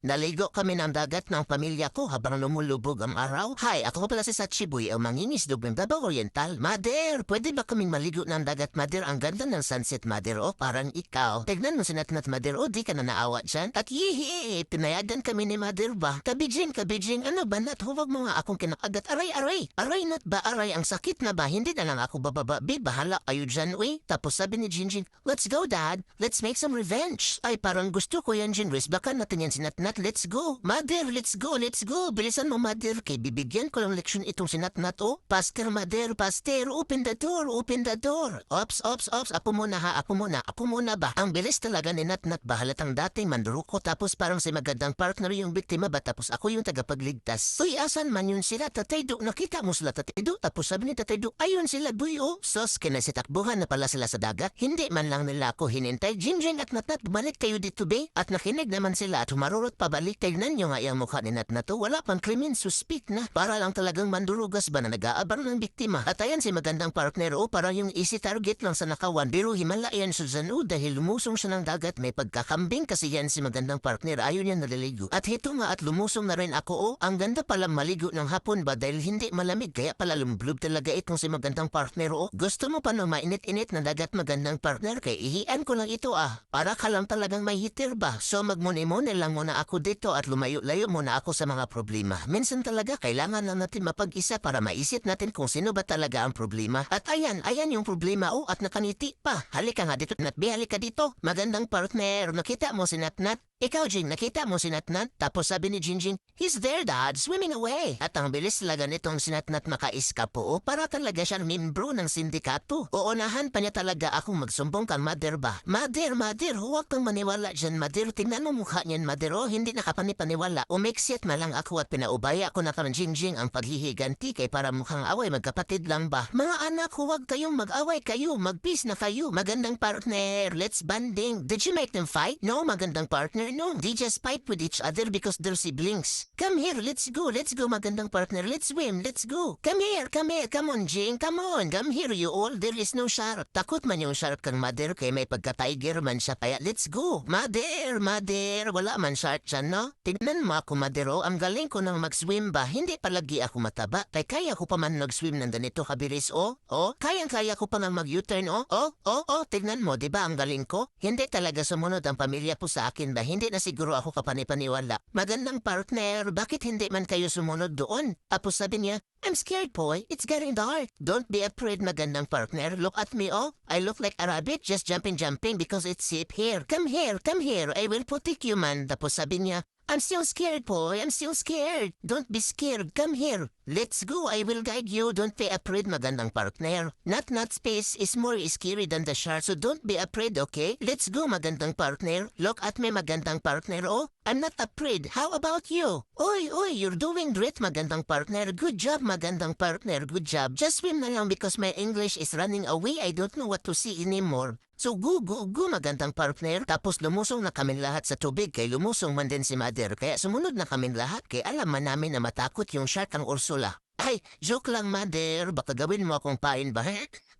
Naligo kami ng dagat ng pamilya ko habang lumulubog ang araw. Hi, ako pala si Sachiboy, ang mangingisdog ng Davao Oriental. Mother, pwede ba kaming maligo ng dagat, Mother? Ang ganda ng sunset, Mother. O, parang ikaw. Tignan mo si Natnat, Mother. O, di ka na naawa dyan. At yihi, pinayagan kami ni Mother ba? Kabijing, kabijing, ano ba, Nat? Huwag mo nga akong kinakagat. Aray, aray. Aray, Nat ba? Aray, ang sakit na ba? Hindi na lang ako bababa. Be, bahala kayo dyan, uy. Tapos sabi ni Jinjin, Let's go, Dad. Let's make some revenge. Ay, parang gusto ko yan, Jinris. Baka natin yan si Natnat. Let's go. Mother, let's go, let's go. Bilisan mo, Mother. Kay bibigyan ko ng leksyon itong si Natnat, oh. Pastor, Mother, Pastor. Open the door, open the door. Ops, ops, ops. Apo muna ha, apo muna. Apo muna ba? Ang bilis talaga ni Natnat ba? Halatang dating manduruko tapos parang si magandang partner yung biktima ba? Tapos ako yung tagapagligtas. Uy, asan man yun sila, Tatay Do? Nakita mo sila, Tatay Do? Tapos sabi ni Tatay Do, ayun sila, buy, oh. Sos, kinasitakbuhan na pala sila sa dagat. Hindi man lang nila ako hinintay. Jinjin at Natnat, balik kayo dito, be. At nakinig naman sila at humarurot pabalik. Tignan nyo nga yung mukha ni Natnat. oh. Wala pang krimen, suspect na. Para lang talagang mandurugas ba na nag-aabang ng biktima. At ayan si magandang partner, oh. Para yung easy target lang sa nakawan. Pero himala yan Susan, oh. Dahil lumusong siya ng dagat. May pagkakambing kasi yan si magandang partner. Ayaw niya naliligo. At hito nga at lumusong na rin ako, oh. Ang ganda pala maligo ng hapon ba dahil hindi malamig. Kaya pala lumblub talaga itong si magandang partner, oh. Gusto mo pa no mainit-init na dagat magandang partner kay ihian ko lang ito ah. Para ka lang talagang may hitir ba? So magmuni-muni lang muna ako dito at lumayo-layo muna ako sa mga problema. Minsan talaga kailangan lang natin mapag-isa para maisip natin kung sino ba talaga ang problema. At ayan, ayan yung problema oh at nakaniti pa. Halika nga dito Natbi, halika dito. Magandang partner. Nakita mo si Natnat? Ikaw, Jing, nakita mo si Natnat? Tapos sabi ni Jinjin, He's there, Dad, swimming away. At ang bilis talaga nitong si Natnat makaiskapo o para talaga siyang membro ng sindikato. Uunahan pa niya talaga akong magsumbong kang mother ba? Mother, mother, huwag kang maniwala dyan, mother. Tingnan mo mukha niyan, mother, oh, hindi nakapanipaniwala. Umexit na lang ako at pinaubaya ko na kang Jingjing ang paghihiganti kay para mukhang away magkapatid lang ba? Mga anak, huwag kayong mag-away kayo, mag-peace na kayo. Magandang partner, let's banding. Did you make them fight? No, magandang partner, no. They just fight with each other because they're siblings. Come here, let's go, let's go, magandang partner. Let's swim, let's go. Come here, come here, come on, Jing, come on. Come here, you all. There is no shark. Takot man yung shark kang mother kay may pagka-tiger man siya. Kaya let's go. Mother, mother. Wala man shark dyan, no? Tignan mo ako, mother, oh. Ang galing ko nang mag-swim ba? Hindi palagi ako mataba. Kay kaya ko pa man nag-swim ng ganito kabilis, oh. Oh, kayang-kaya ko pa nang mag-U-turn, oh. Oh, oh, oh. Tignan mo, di ba ang galing ko? Hindi talaga sumunod ang pamilya po sa akin ba? Hindi na siguro ako kapanipaniwala. Magandang partner, bakit hindi man kayo sumunod doon? Tapos sabi niya, I'm scared, boy. It's getting dark. Don't be afraid, magandang partner. Look at me, oh. I look like a rabbit just jumping, jumping because it's safe here. Come here, come here. I will protect you, man. Tapos sabi niya, I'm still scared, boy. I'm still scared. Don't be scared. Come here. Let's go. I will guide you. Don't be afraid, magandang partner. Not not space is more scary than the shark, so don't be afraid, okay? Let's go, magandang partner. Look at me, magandang partner. Oh, I'm not afraid. How about you? Oy, oy, you're doing great, magandang partner. Good job, magandang partner. Good job. Just swim na lang because my English is running away. I don't know what to see anymore. So go, go, go, magandang partner. Tapos lumusong na kami lahat sa tubig kay lumusong man din si mother. Kaya sumunod na kami lahat kay alam man namin na matakot yung shark ang Ursula. Ay, joke lang, mother. Baka gawin mo akong pain ba?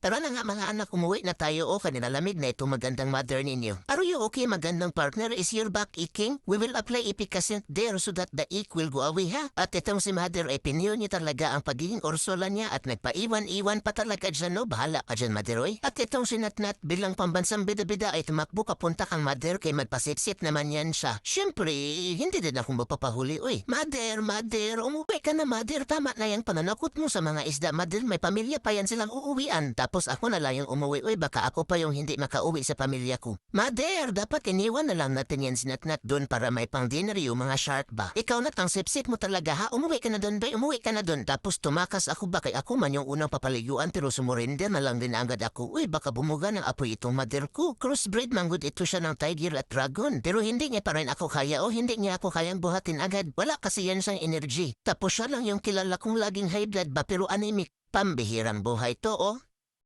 Tara na nga mga anak, umuwi na tayo o kanina lamig na itong magandang mother ninyo. Are you okay, magandang partner? Is your back aching? We will apply epicacent there so that the ache will go away, ha? At itong si mother, ay pinyo niya talaga ang pagiging Ursula niya at nagpaiwan-iwan pa talaga dyan, no? Bahala ka dyan, mother, oy. At itong si Natnat bilang pambansang bida-bida ay tumakbo kapunta kang mother kay magpasitsit naman yan siya. Siyempre, hindi din akong mapapahuli, oy. Mother, mother, umuwi ka na, mother. Tama na yung pananakot mo sa mga isda, mother. May pamilya pa yan silang uuwian. Tapos ako na lang yung umuwi, oy. Baka ako pa yung hindi makauwi sa pamilya ko. Mother, dapat iniwan na lang natin yan sinatnat doon para may pang dinner yung mga shark ba. Ikaw na tang sip-sip mo talaga ha. Umuwi ka na doon, bay. Umuwi ka na doon. Tapos tumakas ako ba kay ako man yung unang papaliguan pero sumurinder na lang din agad ako. Uy, baka bumuga ng apoy itong mother ko. Crossbreed manggod ito siya ng tiger at dragon. Pero hindi niya pa rin ako kaya o hindi niya ako kayang buhatin agad. Wala kasi yan siyang energy. Tapos siya lang yung kilala kong laging high blood ba pero anemic. Pambihirang buhay to, oh.